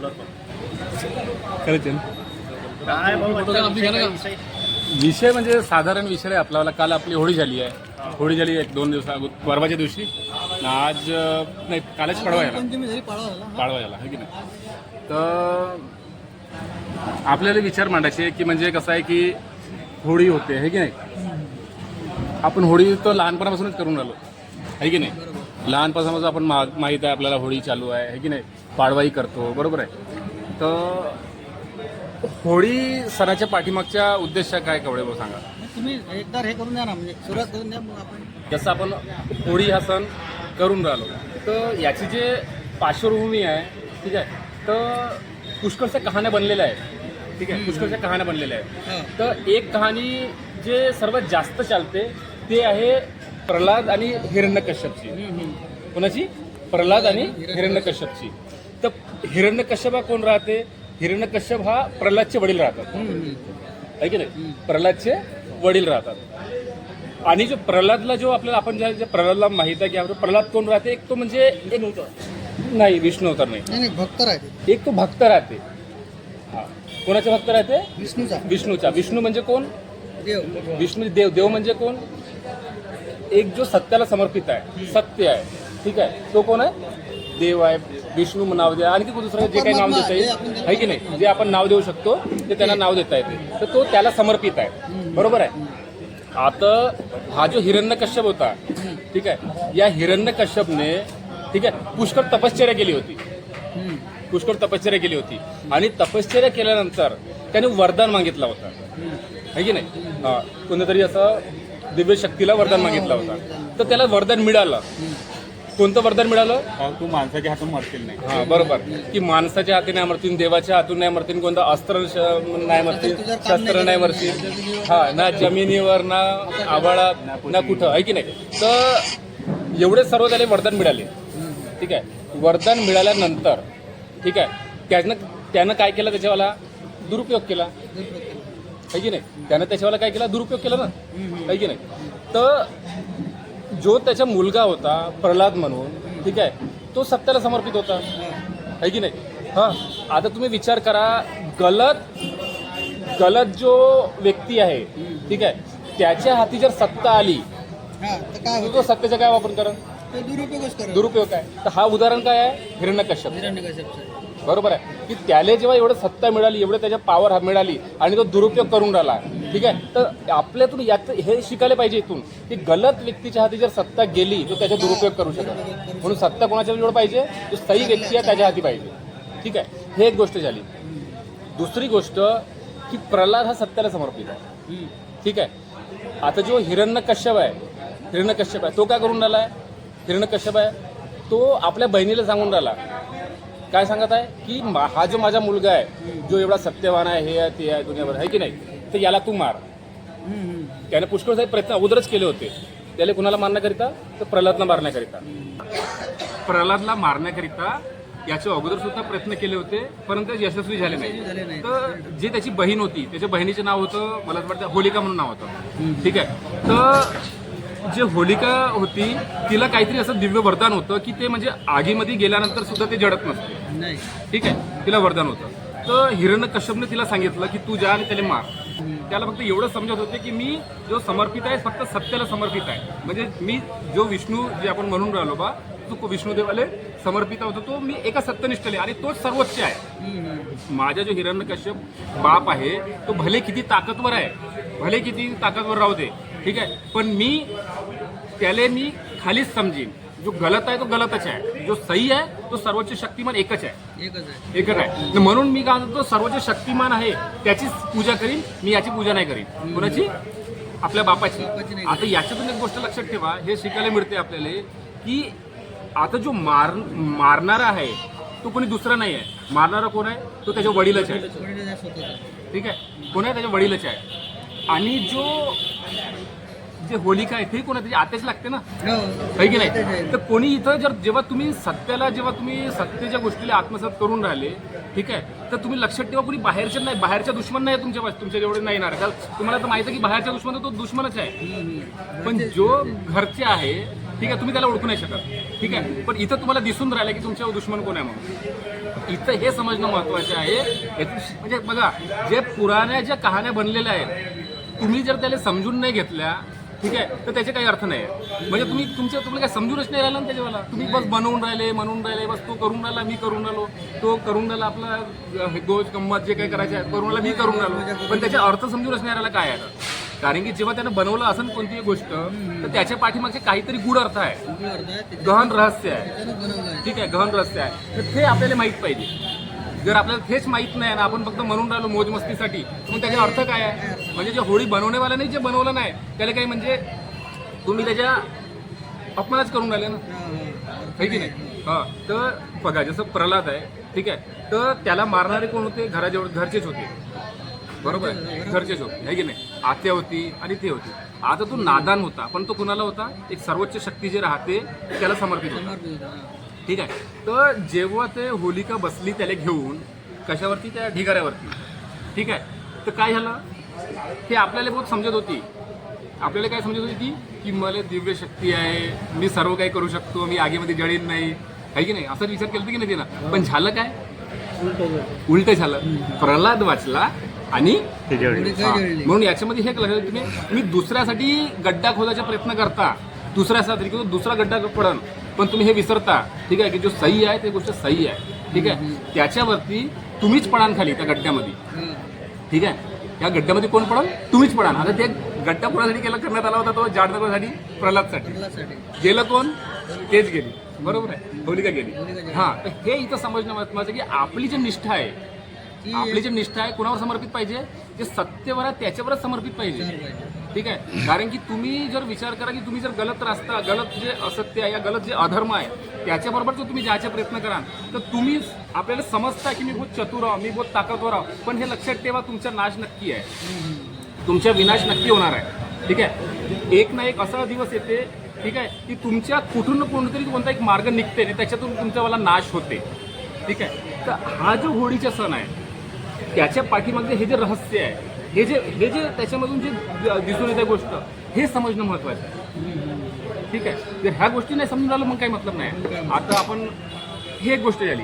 खरंच आहे ना? काय भाऊ विषय म्हणजे साधारण विषय आहे आपल्याला. काल आपली होळी झाली आहे. होळी झाली एक दोन दिवसा अगोदर परवाच्या दिवशी. आणि आज अं, नाही कालच पडवा पंचमी झाली झाला पाडवा याला है की नाही? तर आपल्याला विचार मांडायचे की म्हणजे कसं आहे की होळी होते है की नाही? आपण होळी तर लहानपणापासूनच करून राहिलो आहे की नाही? लहानपणापासून आपण मा माहीत आहे आपल्याला होळी चालू आहे है की नाही? पाडवाई करतो बरोबर आहे? तर होळी सणाच्या पाठीमागच्या उद्देश काय कवडे भाऊ सांगा? तुम्ही एकदा हे करून द्या ना म्हणजे सुरुवात करून द्या मग आपण. जसं आपण होळी हा सण करून राहिलो तर याची जे पार्श्वभूमी आहे ठीक आहे? तर पुष्कळशा कहाण्या बनलेल्या आहेत ठीक आहे? पुष्कळशा कहाण्या बनलेल्या आहेत. तर एक कहाणी जे सर्वात जास्त चालते ते आहे प्रल्हाद आणि हिरण्यकश्यपची. कोणाची? प्रल्हाद आणि हिरण्यकश्यपची. तर हिरण्यकश्यप हा कोण राहते? हिरण्यकश्यप हा प्रल्हादचे वडील राहतात. आहे की नाही? प्रल्हादचे वडील राहतात. आणि जो प्रल्हादला जो आपल्याला आपण ज्या प्रल्हादला माहीत आहे की आपण प्रल्हाद कोण राहते? एक तो म्हणजे एक नाही विष्णू अवतार नाही. नाही नाही भक्त राहते. एक तो भक्त राहते. हा. कोणाचा भक्त राहते? विष्णूचा. विष्णूचा. विष्णू म्हणजे कोण? देव. विष्णू देव. देव म्हणजे कोण? एक जो सत्याला समर्पित आहे सत्य आहे ठीक आहे? तो कोण आहे? देव आहे विष्णू नाव द्या आणखी दुसरं जे काही नाव देता येईल. आहे की नाही? जे आपण नाव देऊ शकतो ते त्यांना नाव देता येते. तर तो त्याला समर्पित आहे. बरोबर आहे? आता हा जो हिरण्यकश्यप होता ठीक आहे? या हिरण्यकश्यपने ठीक आहे? पुष्कळ तपश्चर्या केली होती. पुष्कळ तपश्चर्या केली होती. आणि तपश्चर्या केल्यानंतर त्याने वरदान मागितला होता. आहे की नाही? हा कोणतरी असं दिव्य शक्तीला वरदान मागितलं होता. तर त्याला वरदान मिळालं. कोणतं वरदान मिळालं? तू माणसाच्या हातून मरतील नाही. हा बरोबर. की माणसाच्या हाती नाही मरतील देवाच्या हातून नाही मरतील कोणतं अस्त्र श- नाही मरतील शस्त्र नाही मरतील हा ना जमिनीवर ना आभाळात ना कुठं. आहे की नाही? तर एवढे सर्व त्याला वरदान मिळाले. ठीक आहे? वरदान मिळाल्यानंतर ठीक आहे? त्यानं त्यानं काय केलं त्याच्यावाला? दुरुपयोग केला. आहे की नाही? त्यानं त्याच्यावाला काय केला? दुरुपयोग केला ना? आहे की नाही? तर जो त्याचा मुलगा होता प्रल्हाद म्हणून ठीक आहे तो सत्याला समर्पित होता. आहे की नाही? हां. आता तुम्ही विचार करा गलत गलत जो व्यक्ती आहे ठीक आहे त्याच्या हाती जर सत्ता आली तर काय तर तो सत्याचा काय वापर करा दुरुपयोग आहे तर हा उदाहरण काय आहे? हिरण्यकश्यप. हिरण्यकश्यपचं. बरोबर आहे. की त्याला जेव्हा एवढं सत्ता मिळाली एवढं त्याच्या पावर मिळाली आणि तो दुरुपयोग करून राहिला ठीक आहे? तर आपल्यातून यात हे शिकायला पाहिजे इथून की गलत व्यक्तीच्या हाती जर सत्ता गेली तर त्याचा दुरुपयोग करू शकत म्हणून सत्ता कोणाच्या एवढं पाहिजे? जो सही व्यक्ती आहे त्याच्या हाती पाहिजे. ठीक आहे? हे एक गोष्ट झाली. दुसरी गोष्ट की प्रल्हाद हा सत्याला समर्पित आहे. ठीक आहे? आता जो हिरण्यकश्यप आहे हिरण्यकश्यप आहे तो काय करून राहिला आहे? हिरण्यकश्यप आहे. तो आपल्या बहिणीला सांगून राहिला. काय सांगत आहे? की हा जो माझा मुलगा आहे जो एवढा सत्यवान आहे हे आहे ते आहे दुनियाभर आहे की नाही? तर याला तू मार. त्याने पुष्कळ सारे प्रयत्न अगोदरच केले होते. त्याला कुणाला मारण्याकरिता? तर प्रल्हादला मारण्याकरिता. प्रल्हादला मारण्याकरिता याच्या अगोदर सुद्धा प्रयत्न केले होते परंतु यशस्वी झाले नाही. तर जे त्याची बहीण होती त्याच्या बहिणीचे नाव होतं मला वाटतं होलिका म्हणून नाव होतं. ठीक आहे? तर जे होलिका होती तिला काहीतरी असं दिव्य वरदान होतं की ते म्हणजे आगीमध्ये गेल्यानंतर सुद्धा ते जडत नसते. नाही. ठीक आहे? तिला वरदान होतं. तर हिरण्य कश्यपने तिला सांगितलं की तू जा आणि त्याला मार. त्याला फक्त एवढं समजत होते की मी जो समर्पित आहे फक्त सत्याला समर्पित आहे. म्हणजे मी जो विष्णू जे आपण म्हणून राहिलो बा तो विष्णुदेवाले समर्पित होतो तो मी एका सत्यनिष्ठले आणि तोच सर्वोच्च आहे. माझा जो हिरण्यकश्यप बाप आहे तो भले किती ताकदवर आहे भले किती ताकदवर राहू दे ठीक आहे? पण मी त्याला मी खालीच समजीन. जो गलत आहे तो गलतच आहे. जो सही आहे तो सर्वोच्च शक्तिमान एकच आहे. एकच आहे. एकच आहे. म्हणून मी काय म्हणतो सर्वोच्च शक्तिमान आहे त्याचीच पूजा करीन मी याची पूजा नाही करीन. कोणाची? आपल्या बापाची. आता याच्यातून एक गोष्ट लक्षात ठेवा हे शिकायला मिळते आपल्याला की आता जो मार मारणारा आहे तो कोणी दुसरा नाही आहे. मारणारा कोण आहे? तो त्याच्या वडीलच आहे. ठीक आहे? कोण आहे? त्याच्या वडीलच आहे. आणि जो जे होलिका आहे ते कोण आहे त्याची आतेच लागते ना? हो. आहे की नाही. तर कोणी इथं जर जेव्हा तुम्ही सत्याला जेव्हा तुम्ही सत्तेच्या गोष्टीला आत्मसात करून राहिले ठीक आहे? तर तुम्ही लक्षात ठेवा कोणी बाहेरच्या नाही बाहेरच्या दुश्मन नाही आहे तुमच्या तुमच्या जेवढे नाही येणार. कारण तुम्हाला तर माहिती आहे की बाहेरच्या दुश्मन तो दुश्मनच आहे. पण जो घरचे आहे ठीक आहे तुम्ही त्याला ओळखू नाही शकत ठीक आहे? पण इथं तुम्हाला दिसून राहिलं की तुमच्या दुश्मन कोण आहे म्हणून. इथं हे समजणं महत्वाचं आहे. म्हणजे बघा जे पुराण्या ज्या कहाण्या बनलेल्या आहेत तुम्ही जर त्याला समजून नाही घेतल्या ठीक आहे तर त्याचे काही अर्थ नाही आहे म्हणजे तुम्ही तुमच्या तुम्हाला काय समजूनच नाही राहिलं ना त्याच्यावाला. तुम्ही बस बनवून राहिले म्हणून राहिले बस तो करून राहिला मी करून राहिलो. तो करून राहिला आपला हे गोज गंमत जे काही करायचे आहे करून राहिला मी करून राहिलो. पण त्याचा अर्थ समजूनच नाही राहिला काय आहे कारण की जेव्हा त्यानं बनवलं असं कोणतीही गोष्ट तर त्याच्या पाठीमागचे काहीतरी गूढ अर्थ आहे. गहन रहस्य आहे. ठीक आहे गहन रहस्य आहे. तर ते आपल्याला माहीत पाहिजे. जर आपल्याला हेच माहीत नाही ना आपण फक्त म्हणून राहिलो मोजमस्तीसाठी मग त्याचा अर्थ काय आहे? म्हणजे जे होळी बनवणेवाल्याने जे बनवलं नाही त्याला काही म्हणजे तुम्ही त्याच्या अपमानच करून राहिले ना? हा, आहे की नाही? हा तर बघा जसं प्रल्हाद आहे ठीक आहे तर त्याला मारणारे कोण होते? घराजवळ घरचेच होते. बरोबर घरचेच होते आहे की नाही? आत्या होती आणि ते होती. आता तो नादान होता पण तो कुणाला होता? एक सर्वोच्च शक्ती जे राहते त्याला समर्पित होता. ठीक आहे. तर जेव्हा ते होलिका बसली त्याला घेऊन कशावरती? त्या ढिगाऱ्यावरती. ठीक आहे. तर काय झालं? ते आपल्याला बहुत समजत होती. आपल्याला काय समजत होती ती? की मला दिव्य शक्ती आहे. मी सर्व काही करू शकतो. मी आगीमध्ये जळीन नाही. आहे की नाही? असा विचार केला की नाही तिनं? पण झालं काय? उलट झालं. प्रल्हाद वाचला आणि हा. म्हणून याच्यामध्ये हे लक्षात तुम्ही तुम्ही दुसऱ्यासाठी गड्डा खोदायचा प्रयत्न करता. दुसऱ्यासाठी की तो दुसरा गड्डा पडन. पण तुम्ही हे विसरता. ठीक आहे की जो सही आहे ते गोष्ट सही आहे. ठीक आहे? त्याच्यावरती तुम्हीच पडान खाली त्या गड्ड्यामध्ये. ठीक आहे? या गड्ड्यामध्ये कोण पडाल? तुम्हीच पडाल आता ते गड्डा कोणासाठी केला? करण्यात आला होता तो जाडनगरसाठी प्रल्हादसाठी. गेलं कोण? तेच गेली. बरोबर आहे. होलिका गेली. हा तर हे इथं समजणं महत्वाचं की आपली जी निष्ठा आहे आपली जी निष्ठा आहे कुणावर समर्पित पाहिजे? जे सत्यवर आहे त्याच्यावरच समर्पित पाहिजे. ठीक आहे? कारण की तुम्ही जर विचार करा की तुम्ही जर गलत रस्ता गलत जे असत्य आहे या गलत जे अधर्म आहे त्याच्याबरोबर जर तुम्ही जायचा प्रयत्न कराल तर तुम्ही आपल्याला समजता की मी बहुत चतुर आहो मी बहुत ताकदवर आहो पण हे लक्षात ठेवा तुमचा नाश नक्की आहे. तुमचा विनाश नक्की होणार आहे. ठीक आहे? एक ना एक असा दिवस येते ठीक आहे की तुमच्या कुठून ना कोणतरी कोणता एक मार्ग निघते आणि त्याच्यातून तुमच्यावाला नाश होते. ठीक आहे? तर हा जो होळीचा सण आहे त्याच्या पाठीमागे हे जे रहस्य आहे हे जे हे जे त्याच्यामधून जे दिसून येते गोष्ट हे समजणं महत्वाचं आहे. ठीक आहे? जर ह्या गोष्टी नाही समजून आलं मग काही मतलब नाही. आता आपण ही एक गोष्ट झाली.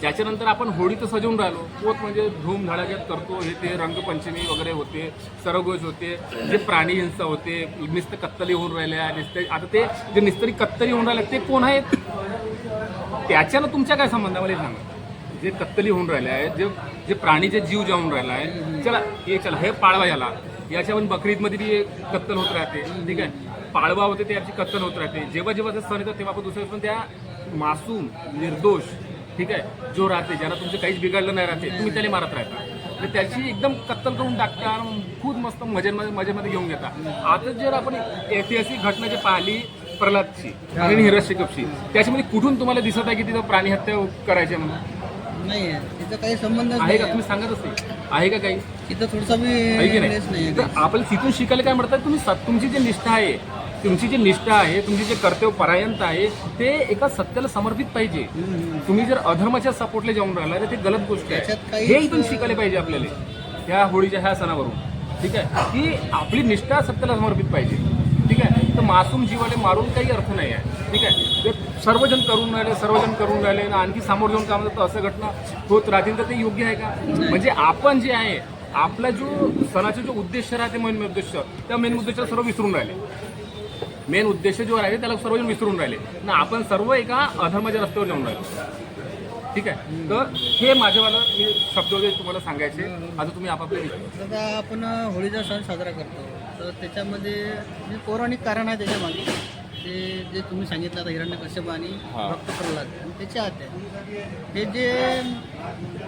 त्याच्यानंतर आपण होळी तर सजवून राहिलो. पोत म्हणजे धूम धडाक्यात करतो. हे ते रंगपंचमी वगैरे होते सरगोज होते जे प्राणी हिंसा होते निस्त कत्तली होऊन राहिल्या नुसते आता ते जे निस्तरी कत्तली होऊन राहिल्या ते कोण आहेत? त्याच्यानं तुमच्या काय संबंध मला सांगा जे कत्तली होऊन राहिले आहेत जे जे प्राणीचे जीव जाऊन राहिला आहे चला हे चला हे पाळवा याला. याच्यावर बकरीदमध्ये ती कत्तल होत राहते ठीक आहे? पाळवा होते ते याची कत्तल होत राहते. जेव्हा जेव्हा ते सण येतात तेव्हा आपण दुसऱ्या पण त्या मासूम निर्दोष ठीक आहे जो राहते ज्याला तुमचं काहीच बिघडलं नाही राहते तुम्ही त्याला मारत राहता. तर त्याची एकदम कत्तल करून टाकता खूप मस्त मजेमध्ये मजेमध्ये घेऊन घेता. आता जर आपण ऐतिहासिक घटना जी पाहिली प्रल्हादची आणि हिरण्यकशिपूची त्याच्यामध्ये कुठून तुम्हाला दिसत आहे की तिथं प्राणी हत्या करायची म्हणून? नाही आहे. तिथं काही संबंधच आहे का? तुम्ही सांगतच नाही आहे का काही? तिथं थोडसा बी आहे की प्लेस नाही नाही तर आपल्याला तिथून शिकायला काय म्हणतात? तुम्ही सत- तुमची जी निष्ठा आहे तुमची जी निष्ठा आहे तुमची जे कर्तव्य परायंत आहे ते एका सत्याला समर्पित पाहिजे. तुम्ही जर अधर्माच्या सपोर्टला जाऊन राहिला तर ते गलत गोष्ट त्याच्यात आहे काहीच- हे इथून शिकायला पाहिजे आपल्याला. ह्या होळीच्या ह्या सणावरून. ठीक आहे? की आपली निष्ठा सत्याला समर्पित पाहिजे. ठीक आहे? तर मासूम जीवाले मारून काही अर्थ नाही आहे. ठीक आहे? ते सर्वजण करून राहिले सर्वजण करून राहिले आणि आणखी समोर जाऊन काम तर असं घटना होत राहतील तर ते योग्य आहे का? म्हणजे आपण जे आहे आपला जो सणाचा जो उद्देश राहते मेन उद्देश त्या मेन उद्देशाला सर्व विसरून राहिले. मेन उद्देश जो राहिले त्याला सर्वजण विसरून राहिले. ना आपण सर्व एका अधर्माच्या रस्त्यावर जाऊन राहिलो. ठीक आहे? तर हे माझ्यावाला मी शब्द वगैरे तुम्हाला सांगायचे. आता तुम्ही आपापले विचारा. आपण होळीचा सण साजरा करतो. तर त्याच्यामध्ये जे पौराणिक कारण आहे त्याच्यामागे ते जे तुम्ही सांगितलं आता हिरण्य कश्यप आणि. भक्त प्रल्हाद आणि त्याच्या आत्या हे जे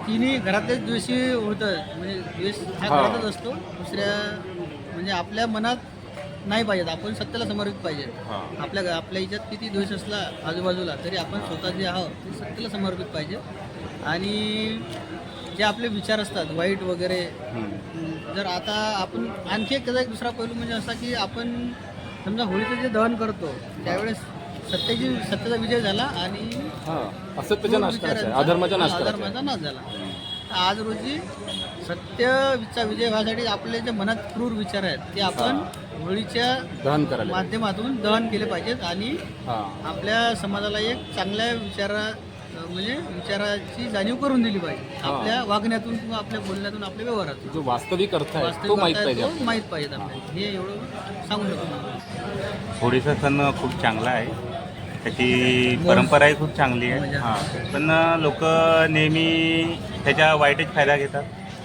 तिन्ही घरातलेच द्वेषी होतं म्हणजे द्वेष हा. घरातच असतो दुसऱ्या म्हणजे आपल्या मनात नाही पाहिजेत आपण सत्याला समर्पित पाहिजे. आपल्या आपल्या ह्याच्यात किती द्वेष असला आजूबाजूला तरी आपण स्वतः जे आहोत ते सत्याला समर्पित पाहिजे आणि जे आपले विचार असतात वाईट वगैरे. जर आता आपण आणखी एक दुसरा पैलू म्हणजे असा की आपण समजा होळीचं जे दहन करतो त्यावेळेस सत्याची सत्याचा विजय झाला आणि हा असं त्याचा नाश करायचा अधर्माचा नाश करायचा नाश झाला. आज रोजी सत्यचा विजय व्हायसाठी आपले जे मनात क्रूर विचार आहेत ते आपण होळीच्या दहन करायला माध्यमातून दहन केले पाहिजेत आणि हा. आपल्या समाजाला एक चांगल्या विचारा म्हणजे विचाराची जाणीव करून दिली पाहिजे. हा. आपल्या वागण्यातून किंवा आपल्या बोलण्यातून आपल्या व्यवहारातून. जो वास्तविक अर्थ आहे तो वास्तविक माहीत अर्थ आहे पाहिजे तो आपल्याला. माहीत पाहिजे आपल्याला. हे. एवढं सांगू शकतो. होळीचा सण खूप चांगला आहे. त्याची परंपराही खूप चांगली आहे. मजा. हां. पण लोक नेहमी त्याच्या वाईटच फायदा घेतात.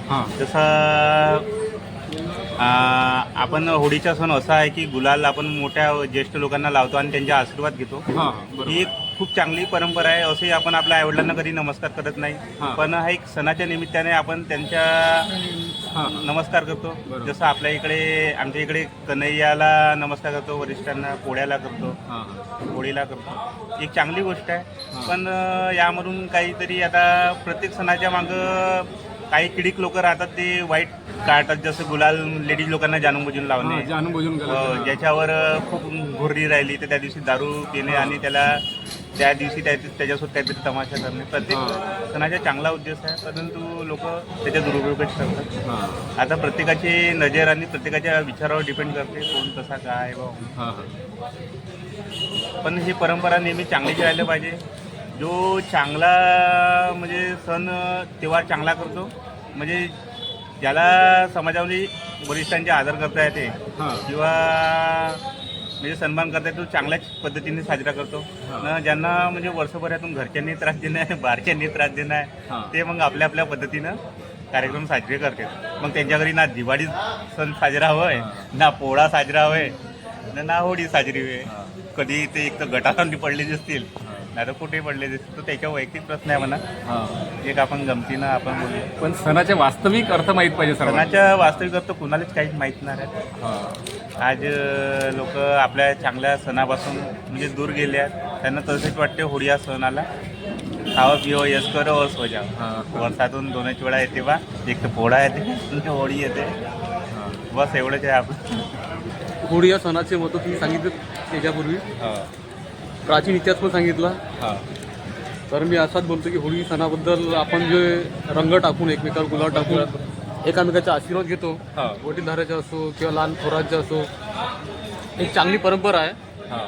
हा. जसं आपण होळीचा सण असा आहे की गुलाल आपण मोठ्या ज्येष्ठ लोकांना लावतो आणि त्यांचे आशीर्वाद घेतो. हा एक खूप चांगली परंपरा आहे. असे आपण आपल्या आईवडिलांना कधी नमस्कार करत. नाही. पण हा एक सणाच्या निमित्ताने आपण त्यांच्या नमस्कार करतो. जसं आपल्या इकडे आमच्या इकडे कन्हैयाला नमस्कार करतो वरिष्ठांना पोळ्याला करतो हा होळीला करतो. एक चांगली गोष्ट आहे. पण यामधून काहीतरी आता प्रत्येक सणाच्या मागं काही किडीक लोक राहतात ते वाईट काढतात. जसं गुलाल लेडीज लोकांना जाणून बुजून लावणे. हा, जाणून बुजून अ, गेलं ज्याच्यावर खूप घोरडी राहिली तर त्या दिवशी दारू पिणे आणि त्याला त्या दिवशी त्या त्याच्यासोबत काहीतरी तमाशा करणे. प्रत्येक. सणाचा चांगला उद्देश आहे परंतु लोक त्याच्या दुरुपयोगच करतात आता प्रत्येकाची नजर आणि प्रत्येकाच्या विचारावर डिपेंड करते कोण कसा काय बा पण ही परंपरा नेहमी चांगलीच राहिलं पाहिजे. जो चांगला म्हणजे सण तेव्हार चांगला करतो. म्हणजे ज्याला समाजामध्ये वरिष्ठांचे आदर करता येते किंवा म्हणजे सन्मान करता येतो चांगल्याच पद्धतीने साजरा करतो. न ज्यांना म्हणजे वर्षभरातून घरच्यांनी त्रास देणं आहे बाहेरच्यांनी त्रास देणं. आहे ते मग आपल्या आपल्या पद्धतीनं कार्यक्रम साजरे करतात. मग त्यांच्या घरी ना दिवाळी सण साजरा होय ना पोळा साजरा होय न होळी साजरी होय. कधी ते एक तर गटारांनी पडले दिसतील नाही तर कुठे पडले दिसतील तर त्याच्या वैयक्तिक प्रश्न आहे म्हणा. हा. एक आपण गमतीनं आपण बोलूया पण सणाचे वास्तविक अर्थ माहीत पाहिजे सर्वांना. सणाच्या वास्तविक अर्थ कुणालाच काहीच माहीत नाही. आहे हा. आज लोक आपल्या चांगल्या सणापासून म्हणजे दूर गेले आहेत. त्यांना तसेच वाटते होळी हा सण आला खावं पिवं यश कर वस हो हा. वर्षातून दोनच वेळा येते बा. एक तर पोळा येते आणि होळी येते. बस एवढंच आहे आपलं होळी या सणाचे महत्त्व तुम्ही सांगितलं त्याच्यापूर्वी. हो. प्राचीन इतिहास पण सांगितला. हा. तर मी असाच बोलतो की होळी सणाबद्दल आपण जे रंग टाकून एकमेकावर गुलाब टाकून एकामेकाचा आशीर्वाद घेतो. वडीलधाऱ्याचा असो किंवा लहान थोरांचा असो. एक चांगली परंपरा आहे. हा.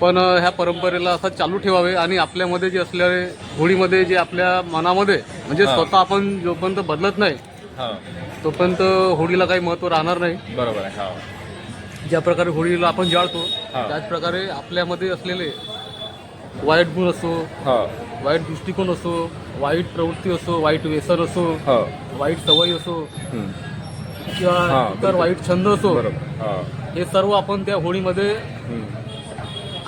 पण ह्या परंपरेला असं चालू ठेवावे आणि आपल्यामध्ये जे असलेले होळीमध्ये जे आपल्या मनामध्ये म्हणजे. स्वतः आपण जोपर्यंत बदलत नाही तोपर्यंत होळीला काही महत्त्व राहणार नाही. बरोबर आहे. ज्या प्रकारे होळीला आपण जाळतो. त्याच प्रकारे आपल्यामध्ये असलेले वाईट गुण असो हा वाईट दृष्टिकोन असो वाईट प्रवृत्ती असो वाईट व्यसन असो हा वाईट सवय असो. किंवा इतर. वाईट छंद असो हा सर्व आपण त्या होळीमध्ये.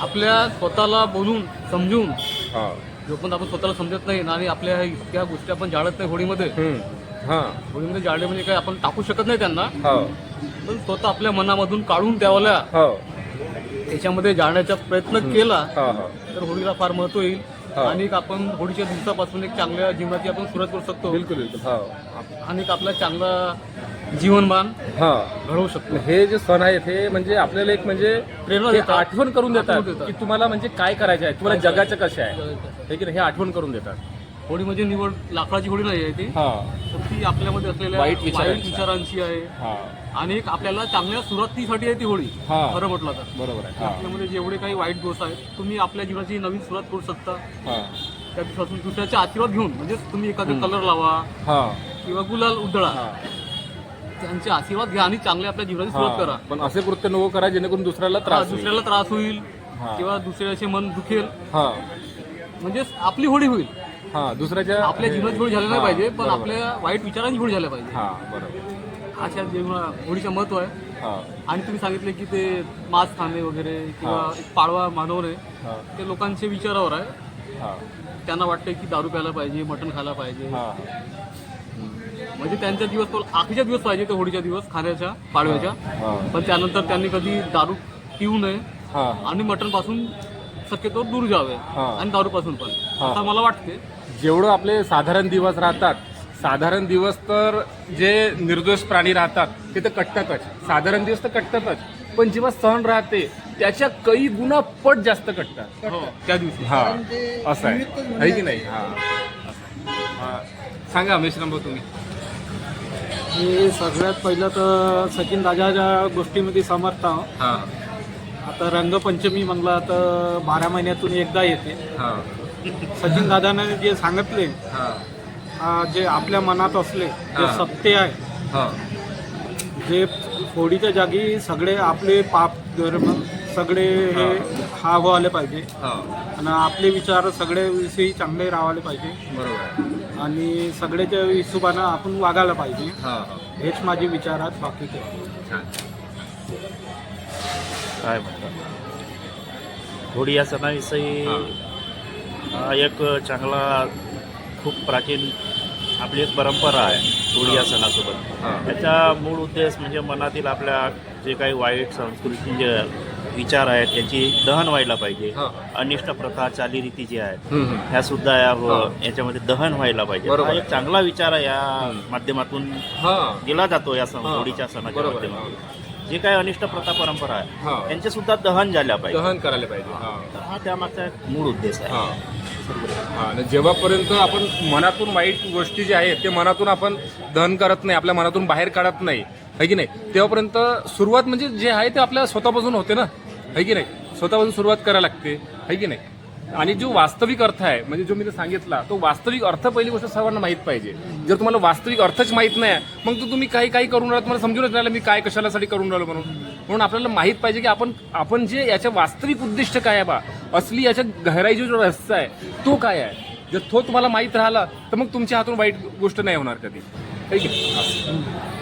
आपल्या स्वतःला बोलून समजून हा जोपर्यंत आपण स्वतःला समजत नाही आणि आपल्या इतक्या गोष्टी आपण जाळत नाही होळीमध्ये. हा होळीमध्ये जाळले म्हणजे काही आपण टाकू शकत नाही त्यांना पण स्वतः आपल्या मनामधून काढून त्यावाल्या हो. त्याच्यामध्ये जाळण्याचा प्रयत्न केला तर होळीला फार महत्त्व येईल. आणि आपण होळीच्या दिवसापासून एक चांगल्या जीवनाची आपण सुरुवात करू शकतो. बिलकुल हो. आणि आपला चांगला जीवनमान हा. घडवू शकतो. हे जे सण आहेत हे म्हणजे आपल्याला एक म्हणजे प्रेरणा देतात. आठवण करून देतात. की तुम्हाला म्हणजे काय करायचे आहे तुम्हाला जगाचं कसं आहे. हे? हे आठवण करून देतात. होळी म्हणजे निवड लाकडाची होळी नाही आहे ती. हा. आपल्यामध्ये असलेल्या वाईट विचारांची. आहे. आणि एक आपल्याला चांगल्या सुरुवातीसाठी आहे ती होळी. हा. खरं म्हटलं तर. बरोबर आहे. हा. आपल्यामध्ये जेवढे काही वाईट गोष्ट आहेत तुम्ही आपल्या जीवनाची नवीन सुरुवात करू शकता. हा. त्या दिवसातून दुसऱ्याचा आशीर्वाद घेऊन म्हणजे तुम्ही एखादा कलर लावा हा. किंवा गुलाल उधळा. हा. त्यांचे आशीर्वाद घ्या आणि चांगल्या आपल्या जीवनाची सुरुवात करा. हा. पण असे कृत्य नको करा जेणेकरून दुसऱ्याला हा, त्रास होईल. दुसऱ्याला त्रास होईल हा. किंवा दुसऱ्याचे मन दुखेल. हा. म्हणजे आपली होळी होईल. हा दुसऱ्याच्या आपल्या जीवनाची होळी झाली नाही हा, पाहिजे पण बरोबर. आपल्या वाईट विचारांची होळी झाल्या पाहिजे. हा बरोबर. अशा जीवना होळीचं महत्त्व आहे हा. आणि तुम्ही सांगितले की ते मांस खाणे वगैरे किंवा. एक पाडवा मानवणे ते लोकांच्या विचारावर आहे. हा. त्यांना वाटतं की दारू प्यायला पाहिजे मटण खायला पाहिजे. हा. म्हणजे त्यांचा दिवस तो आखरीचा दिवस पाहिजे ते होळीचा दिवस खाण्याच्या पाडव्याच्या. पण त्यानंतर त्यांनी कधी दारू पिऊ नये हा. आणि मटणपासून शक्यतो दूर जावे. आणि दारू पासून पण. असं मला वाटते जेवढं आपले साधारण दिवस राहतात साधारण दिवस तर जे निर्दोष प्राणी राहतात ते तर कटतातच. साधारण दिवस तर कटतातच. पण जेव्हा सण राहते त्याच्या काही गुणा पट जास्त कटतात. हो. त्या दिवशी. हा. असं आहे. आहे की. नाही? हा. हा. सांगा मिश्रम भाऊ तुम्ही. मी सगळ्यात पहिलं तर सचिन दादाच्या गोष्टीमध्ये समर्थ आहो. हा. आता रंगपंचमी म्हणलं तर बारा महिन्यातून एकदा येते. हा. सचिन दादाने जे सांगितले हा. आ, जे आपल्या मनात असले जे हा. सत्य आहे हा. जे होळीच्या जागी सगळे आपले पाप धर्म सगळे हे हा. व्हायला पाहिजे. हा. आणि आपले विचार सगळे विषयी चांगले राहायला पाहिजे. बरोबर. आहे. आणि सगळ्याच्या हिशोबानं आपण वागायला पाहिजे. हा हा. हेच माझे विचार आहेत बाकी काही छान. काय म्हणतात होळी या सणाविषयी हा एक चांगला खूप प्राचीन आपली एक परंपरा आहे होळी या सणासोबत. त्याचा मूळ उद्देश म्हणजे मनातील आपल्या जे काही वाईट संस्कृती जे विचार आहेत त्यांची दहन व्हायला पाहिजे. अनिष्ट प्रथा चालीरीती जे आहेत. ह्या सुद्धा या. याच्यामध्ये दहन व्हायला पाहिजे हा. एक चांगला विचार आहे या माध्यमातून दिला जातो या सण. होळीच्या सणाच्या. माध्यमातून जे काही अनिष्ट प्रथा परंपरा आहे. त्यांचे सुद्धा दहन झाल्या पाहिजे दहन करायला पाहिजे हा तर त्यामागचा एक मूळ उद्देश आहे आणि जेव्हापर्यंत आपण मनातून वाईट गोष्टी ज्या आहेत ते मनातून आपण दहन करत नाही आपल्या मनातून बाहेर काढत नाही है की नाही? तेव्हापर्यंत सुरुवात म्हणजे जे आहे ते आपल्या स्वतःपासून होते ना है की नाही? स्वतःपासून सुरुवात करायला लागते है की नाही? आणि जो वास्तविक अर्थ आहे म्हणजे जो मी ते सांगितला तो वास्तविक अर्थ पहिली गोष्ट सर्वांना माहीत पाहिजे. जर तुम्हाला वास्तविक अर्थच माहीत नाही मग तर तुम्ही काही काही करून राहिला तुम्हाला समजूनच राहिलं मी काय कशालासाठी करून राहिलो म्हणून. म्हणून आपल्याला माहीत पाहिजे की आपण आपण जे याच्या वास्तविक उद्दिष्ट काय आहे बा असली याच्या गहराईचा जो रस्ता आहे तो काय आहे? जर तो तुम्हाला माहीत राहिला तर मग तुमच्या हातून वाईट गोष्ट नाही होणार कधी. ठीक आहे?